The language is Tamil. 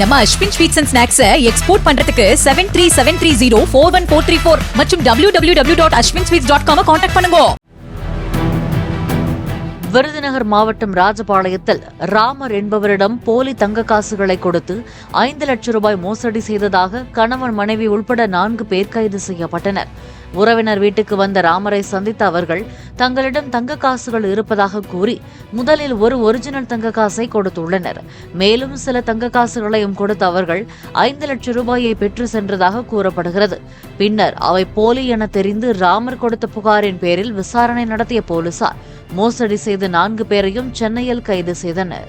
நம்ம Ashwin sweets and snacks export பண்றதுக்கு seven three seven three zero four one four three four மற்றும் W W W dot Ashwin sweets dot com contact பண்ணுங்க. விருதுநகர் மாவட்டம் ராஜபாளையத்தில் ராமர் என்பவரிடம் போலி தங்க காசுகளை கொடுத்து ஐந்து லட்சம் ரூபாய் மோசடி செய்ததாக கணவன் மனைவி உள்பட நான்கு பேர் கைது செய்யப்பட்டனர். உறவினர் வீட்டுக்கு வந்த ராமரை சந்தித்த அவர்கள் தங்களிடம் தங்க காசுகள் இருப்பதாக கூறி முதலில் ஒரு ஒரிஜினல் தங்க காசை கொடுத்துள்ளனர். மேலும் சில தங்க காசுகளையும் கொடுத்த அவர்கள் ஐந்து லட்சம் ரூபாயை பெற்று சென்றதாக கூறப்படுகிறது. பின்னர் அவை போலி என தெரிந்து ராமர் கொடுத்த புகாரின் பேரில் விசாரணை நடத்திய போலீசார் மோசடி செய்த நான்கு பேரையும் சென்னையில் கைது செய்தனர்.